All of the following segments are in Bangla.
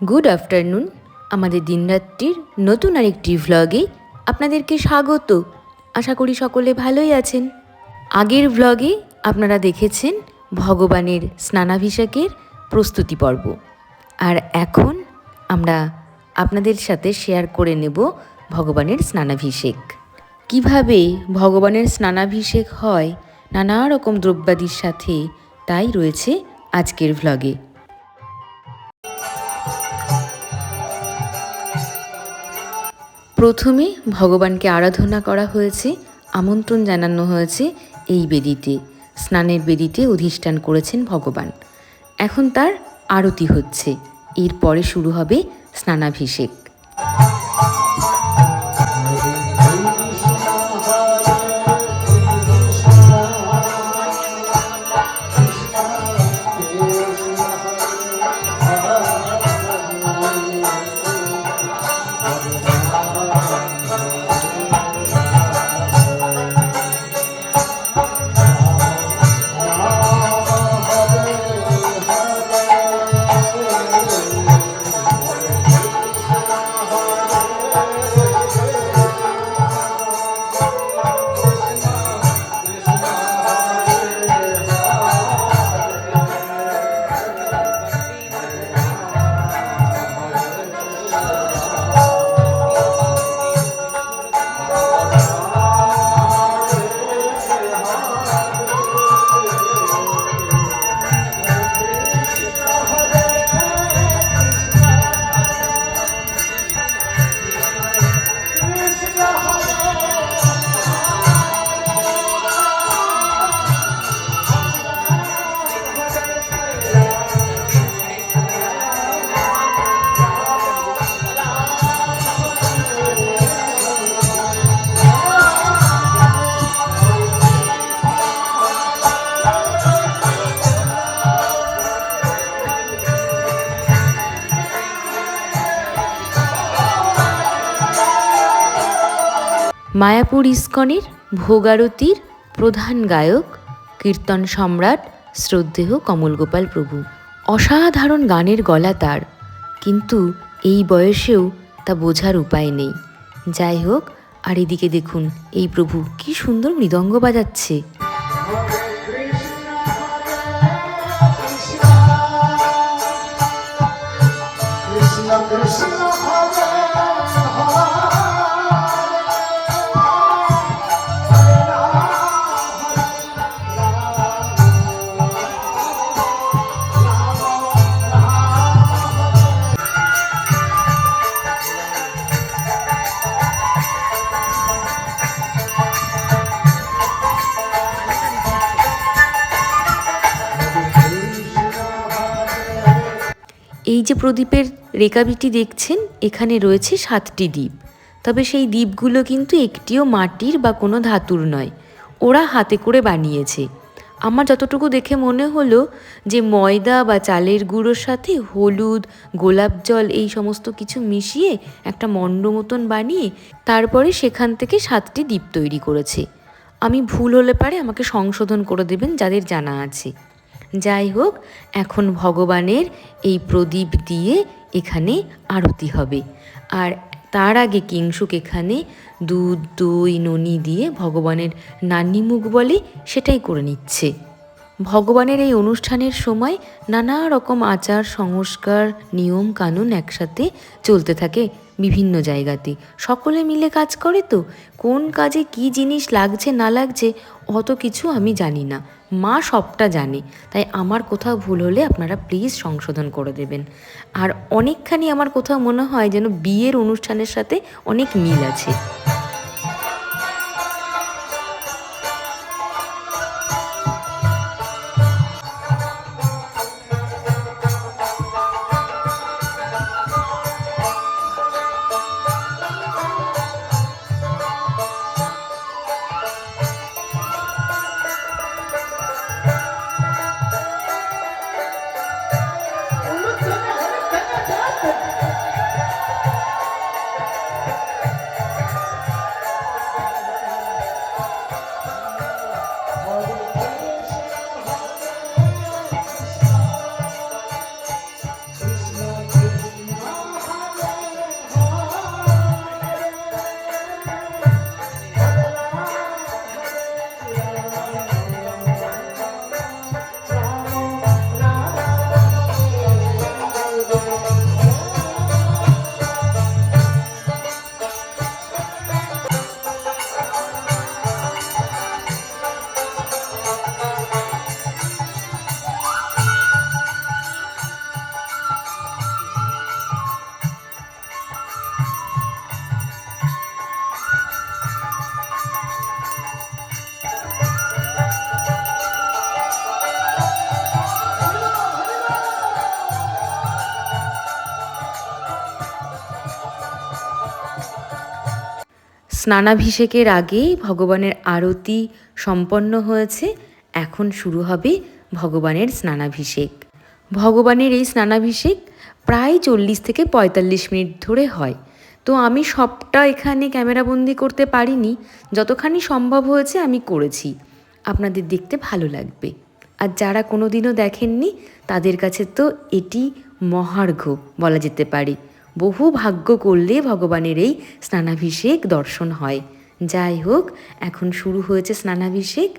গুড আফটারনুন আমাদের দিনরাত্রির নতুন আরেকটি ভ্লগে আপনাদেরকে স্বাগত। আশা করি সকলে ভালোই আছেন। আগের ভ্লগে আপনারা দেখেছেন ভগবানের স্নানাভিষেকের প্রস্তুতি পর্ব। আর এখন আমরা আপনাদের সাথে শেয়ার করে নেব ভগবানের স্নানাভিষেক। কীভাবে ভগবানের স্নানাভিষেক হয়, নানা রকম দ্রব্যাদির সাথে তাই রয়েছে আজকের ভ্লগে প্রথমে ভগবানকে আরাধনা করা হয়েছে, আমন্ত্রণ জানানো হয়েছে এই বেদিতে। স্নানের বেদিতে অধিষ্ঠান করেছেন ভগবান। এখন তার আরতি হচ্ছে। এরপরে শুরু হবে স্নানাভিষেক। মায়াপুর ইস্কনের ভোগারতির প্রধান গায়ক, কীর্তন সম্রাট, শ্রদ্ধেয় কমলগোপাল প্রভু। অসাধারণ গানের গলা তার, কিন্তু এই বয়সেও তা বোঝার উপায় নেই। যাই হোক, আর এদিকে দেখুন, এই প্রভু কি সুন্দর মৃদঙ্গ বাজাচ্ছে। প্রদীপের রেকাবিটি দেখছেন, এখানে রয়েছে সাতটি দ্বীপ। তবে সেই দ্বীপগুলো কিন্তু একটিও মাটির বা কোনো ধাতুর নয়। ওরা হাতে করে বানিয়েছে। আমার যতটুকু দেখে মনে হলো যে ময়দা বা চালের গুঁড়োর সাথে হলুদ, গোলাপ জল এই সমস্ত কিছু মিশিয়ে একটা মণ্ড মতন বানিয়ে তারপরে সেখান থেকে সাতটি দ্বীপ তৈরি করেছে। আমি ভুল হলে পারে আমাকে সংশোধন করে দেবেন যাদের জানা আছে। যাই হোক, এখন ভগবানের এই প্রদীপ দিয়ে এখানে আরতি হবে। আর তার আগে কিংসুক এখানে দুধ, দই, ননি দিয়ে ভগবানের নানি মুখ বলে সেটাই করে নিচ্ছে। ভগবানের এই অনুষ্ঠানের সময় নানা রকম আচার, সংস্কার, নিয়ম, কানুন একসাথে চলতে থাকে বিভিন্ন জায়গাতে। সকলে মিলে কাজ করে তো? কোন কাজে কি জিনিস লাগছে, না লাগছে, অত কিছু আমি জানি না। মা সবটা জানে, তাই আমার কোথাও ভুল হলে আপনারা প্লিজ সংশোধন করে দেবেন। আর অনেকখানি আমার কোথাও মনে হয় যেন বিয়ের অনুষ্ঠানের সাথে অনেক মিল আছে। স্নানাভিষেকের আগেই ভগবানের আরতি সম্পন্ন হয়েছে। এখন শুরু হবে ভগবানের স্নানাভিষেক। ভগবানের এই স্নানাভিষেক প্রায় চল্লিশ থেকে পঁয়তাল্লিশ মিনিট ধরে হয়। তো আমি সবটা এখানে ক্যামেরাবন্দি করতে পারিনি। যতখানি সম্ভব হয়েছে আমি করেছি। আপনাদের দেখতে ভালো লাগবে। আর যারা কোনোদিনও দেখেননি, তাদের কাছে তো এটি মহার্ঘ বলা যেতে পারে। বহু ভাগ্য করলে ভগবানের এই স্নানাভিষেক দর্শন হয়। যাই হোক এখন শুরু হয়েছে স্নানাভিষেক।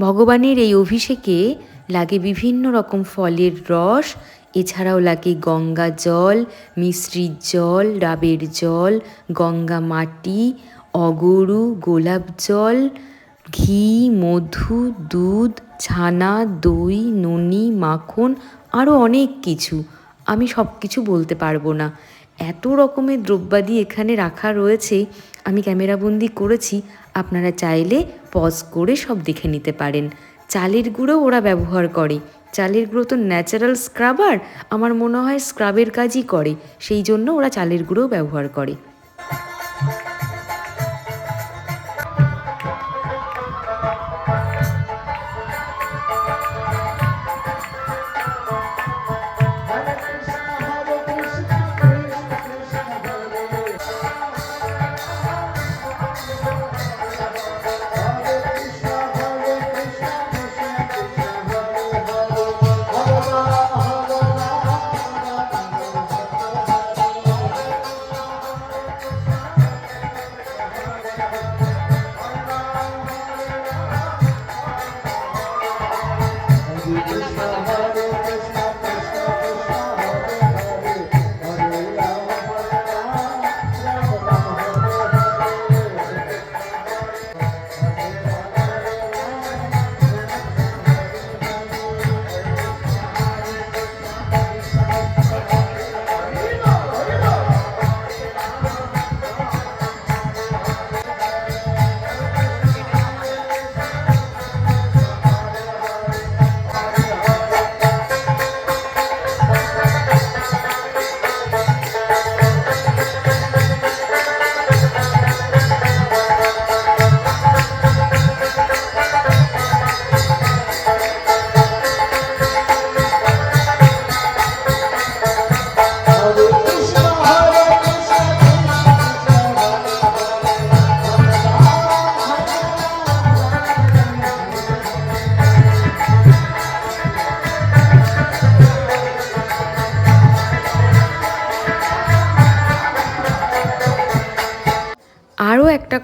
ভগবানের এই অভিষেকে লাগে বিভিন্ন রকম ফলের রস, এছাড়াও লাগে গঙ্গা জল মিশ্রির জল, ডাবের জল, গঙ্গা মাটি, অগরু, গোলাপ জল, ঘি, মধু, দুধ, ছানা, দই, ননি, মাখন আরও অনেক কিছু। আমি সব কিছু বলতে পারব না। এত রকমের দ্রব্যাদি এখানে রাখা রয়েছে। আমি ক্যামেরাবন্দি করেছি। আপনারা চাইলে পজ করে সব দেখে নিতে পারেন। চালের গুঁড়ো ওরা ব্যবহার করে। চালের গুঁড়ো তো ন্যাচারাল স্ক্রাবার আমার মনে হয় স্ক্রাবের কাজই করে। সেই জন্য ওরা চালের গুঁড়োও ব্যবহার করে।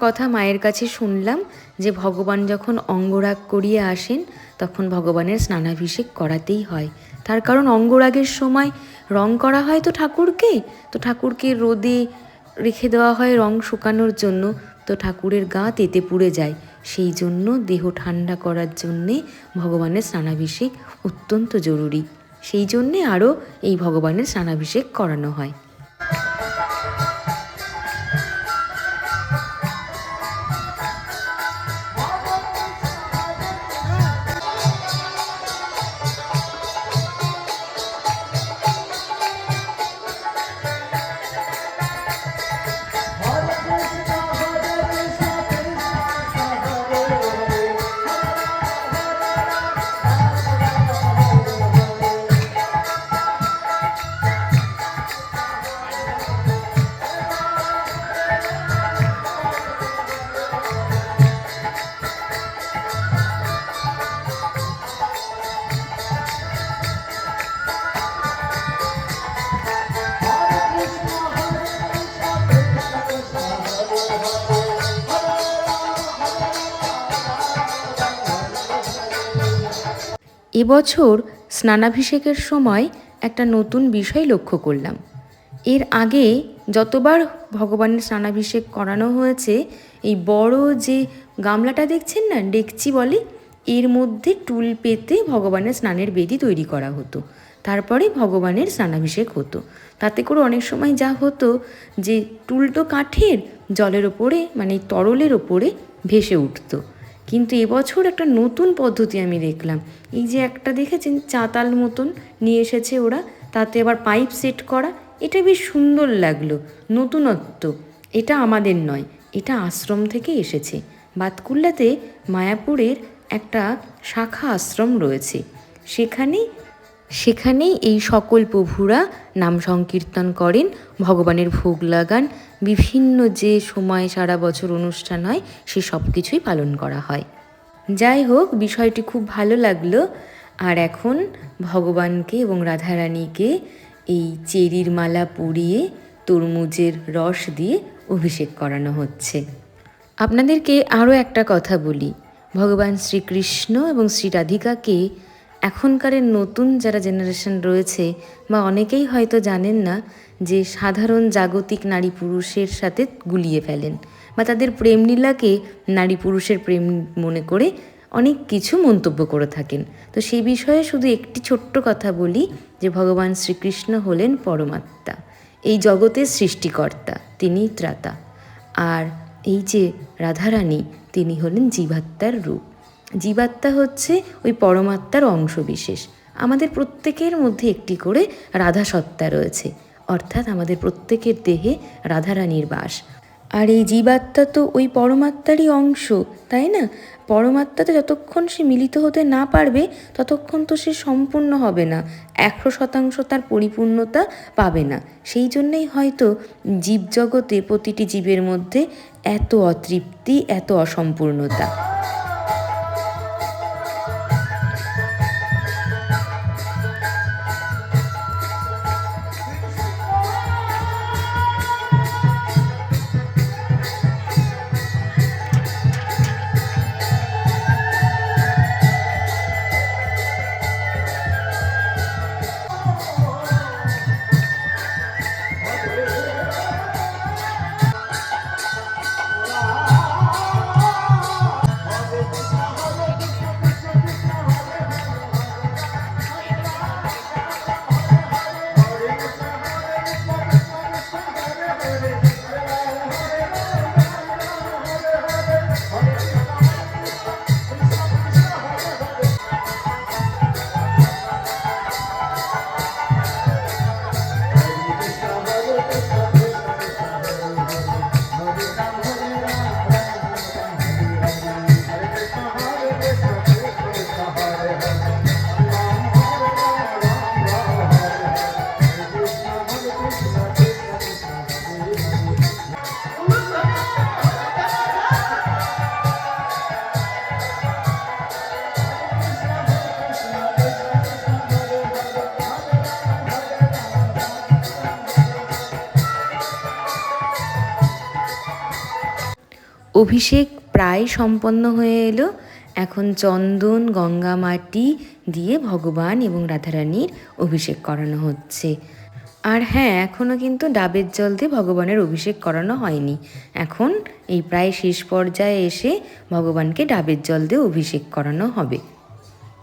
কথা মায়ের কাছে শুনলাম যে ভগবান যখন অঙ্গরাগ করিয়ে আসেন, তখন ভগবানের স্নানাভিষেক করাতেই হয়। তার কারণ অঙ্গরাগের সময় রং করা হয় তো ঠাকুরকে তো ঠাকুরকে রোদে রেখে দেওয়া হয় রং শুকানোর জন্য, তো ঠাকুরের গা তেতে পুড়ে যায়। সেই জন্য দেহ ঠান্ডা করার জন্যে ভগবানের স্নানাভিষেক অত্যন্ত জরুরি। সেই জন্যে আরও এই ভগবানের স্নানাভিষেক করানো হয়। এবছর স্নানাভিষেকের সময় একটা নতুন বিষয় লক্ষ্য করলাম। এর আগে যতবার ভগবানের স্নানাভিষেক করানো হয়েছে, এই বড় যে গামলাটা দেখছেন না, ডেকচি বলে, এর মধ্যে টুল পেতে ভগবানের স্নানের বেদি তৈরি করা হতো। তারপরে ভগবানের স্নানাভিষেক হতো। তাতে করে অনেক সময় যা হতো যে টুলটো কাঠের, জলের ওপরে মানে তরলের ওপরে ভেসে উঠতো। কিন্তু এবছর একটা নতুন পদ্ধতি আমি দেখলাম। এই যে একটা দেখেছেন? চাতাল মতন নিয়ে এসেছে ওরা। তাতে আবার পাইপ সেট করা। এটা বেশ সুন্দর লাগল। নতুনত্ব। এটা আমাদের নয়। এটা আশ্রম থেকে এসেছে। বাতকুল্লাতে মায়াপুরের একটা শাখা আশ্রম রয়েছে। সেখানে, সেখানেই এই সকল প্রভুরা নাম সংকীর্তন করেন। ভগবানের ভোগ লাগান। বিভিন্ন যে সময় সারা বছর অনুষ্ঠান হয়, সে সব কিছুই পালন করা হয়। যাই হোক, বিষয়টি খুব ভালো লাগল। আর এখন ভগবানকে এবং রাধারানীকে এই চেরির মালা পরিয়ে তরমুজের রস দিয়ে অভিষেক করানো হচ্ছে। আপনাদেরকে আরও একটা কথা বলি। ভগবান শ্রীকৃষ্ণ এবং শ্রী রাধিকাকে এখনকারের নতুন যারা জেনারেশন রয়েছে বা অনেকেই হয়তো জানেন না যে সাধারণ জাগতিক নারী পুরুষের সাথে গুলিয়ে ফেলেন বা তাদের প্রেমলীলাকে নারী পুরুষের প্রেম মনে করে অনেক কিছু মন্তব্য করে থাকেন। তো সেই বিষয়ে শুধু একটি ছোট্ট কথা বলি যে ভগবান শ্রীকৃষ্ণ হলেন পরমাত্মা, এই জগতের সৃষ্টিকর্তা, তিনি ত্রাতা। আর এই যে রাধারানী, তিনি হলেন জীবাত্মার রূপ। জীবাত্মা হচ্ছে ওই পরমাত্মার অংশ বিশেষ আমাদের প্রত্যেকের মধ্যে একটি করে রাধা সত্তা রয়েছে। অর্থাৎ আমাদের প্রত্যেকের দেহে রাধারানীর বাস। আর এই জীবাত্মা তো ওই পরমাত্মারই অংশ, তাই না? পরমাত্মাতে যতক্ষণ সে মিলিত হতে না পারবে, ততক্ষণ তো সে সম্পূর্ণ হবে না। একশো শতাংশ তার পরিপূর্ণতা পাবে না। সেই জন্যেই হয়তো জীবজগতে প্রতিটি জীবের মধ্যে এত অতৃপ্তি, এত অসম্পূর্ণতা। অভিষেক প্রায় সম্পন্ন হয়ে এলো। এখন চন্দন, গঙ্গা মাটি দিয়ে ভগবান এবং রাধারানীর অভিষেক করানো হচ্ছে। আর হ্যাঁ এখনও কিন্তু ডাবের জল দিয়ে ভগবানের অভিষেক করানো হয়নি। এখন এই প্রায় শেষ পর্যায়ে এসে ভগবানকে ডাবের জল দিয়ে অভিষেক করানো হবে।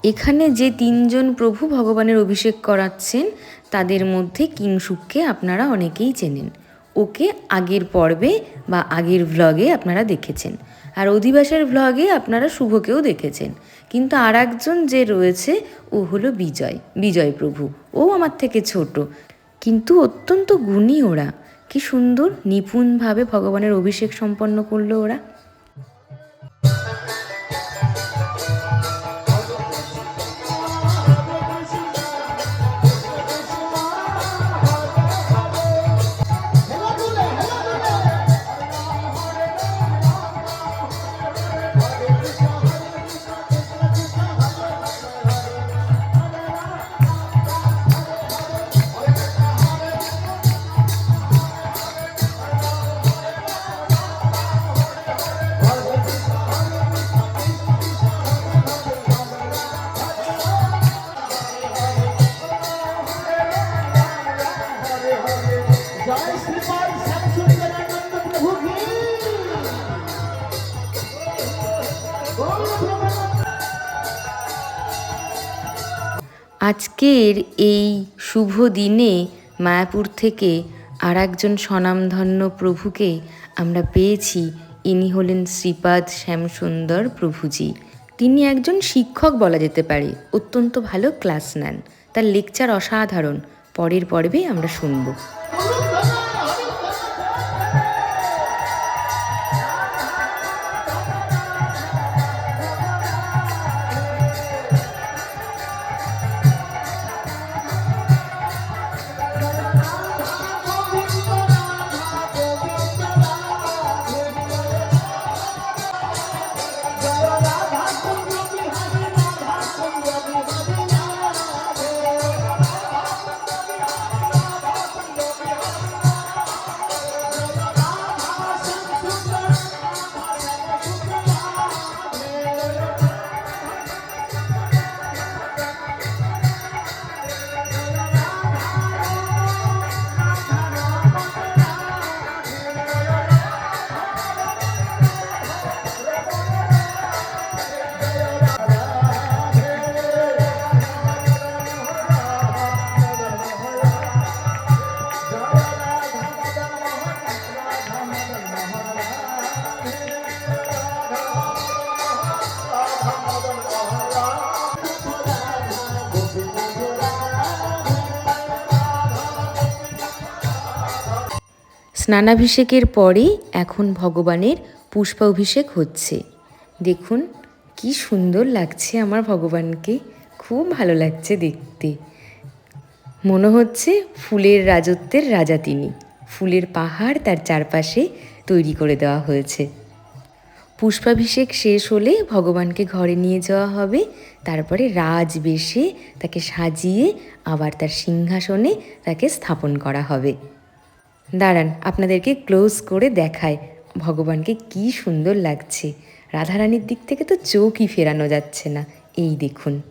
এখানে যে তিনজন প্রভু ভগবানের অভিষেক করাচ্ছেন, তাদের মধ্যে কিংসুককে আপনারা অনেকেই চেনেন। ওকে আগের পর্বে বা আগের ভ্লগে আপনারা দেখেছেন। আর অধিবাসের ভ্লগে আপনারা শুভকেও দেখেছেন। কিন্তু আর একজন যে রয়েছে, ও হলো বিজয় বিজয় প্রভু। ও আমার থেকে ছোট, কিন্তু অত্যন্ত গুণী ওরা। কি সুন্দর, নিপুণভাবে ভগবানের অভিষেক সম্পন্ন করল ওরা। আজকের এই শুভ দিনে মায়াপুর থেকে আর একজন স্বনামধন্য প্রভুকে আমরা পেয়েছি। ইনি হলেন শ্রীপাদ শ্যামসুন্দর প্রভুজি। তিনি একজন শিক্ষক বলা যেতে পারে। অত্যন্ত ভালো ক্লাস নেন। তার লেকচার অসাধারণ। পরের পর্বে আমরা শুনব। স্নানাভিষেকের পরে এখন ভগবানের পুষ্পাভিষেক হচ্ছে। দেখুন, কি সুন্দর লাগছে আমার ভগবানকে। খুব ভালো লাগছে দেখতে। মনে হচ্ছে ফুলের রাজত্বের রাজা তিনি। ফুলের পাহাড় তার চারপাশে তৈরি করে দেওয়া হয়েছে। পুষ্পাভিষেক শেষ হলে ভগবানকে ঘরে নিয়ে যাওয়া হবে। তারপরে রাজবেশে তাকে সাজিয়ে আবার তার সিংহাসনে তাকে স্থাপন করা হবে। দাঁড়ান, আপনাদেরকে ক্লোজ করে দেখায় ভগবানকে কি সুন্দর লাগছে। রাধারানীর দিক থেকে তো চোখই ফেরানো যাচ্ছে না। এই দেখুন।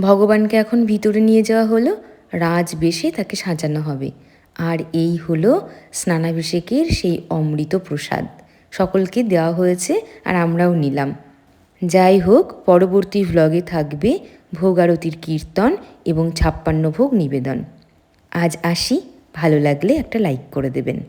ভগবানকে এখন ভিতরে নিয়ে যাওয়া হলো, রাজ বেশে তাকে সাজানো হবে। আর এই হলো স্নানাভিষেকের সেই অমৃত প্রসাদ। সকলকে দেওয়া হয়েছে আর আমরাও নিলাম। যাই হোক, পরবর্তী ভ্লগে থাকবে ভোগ আরতির কীর্তন এবং ছাপ্পান্ন ভোগ নিবেদন। আজ আসি, ভালো লাগলে একটা লাইক করে দেবেন।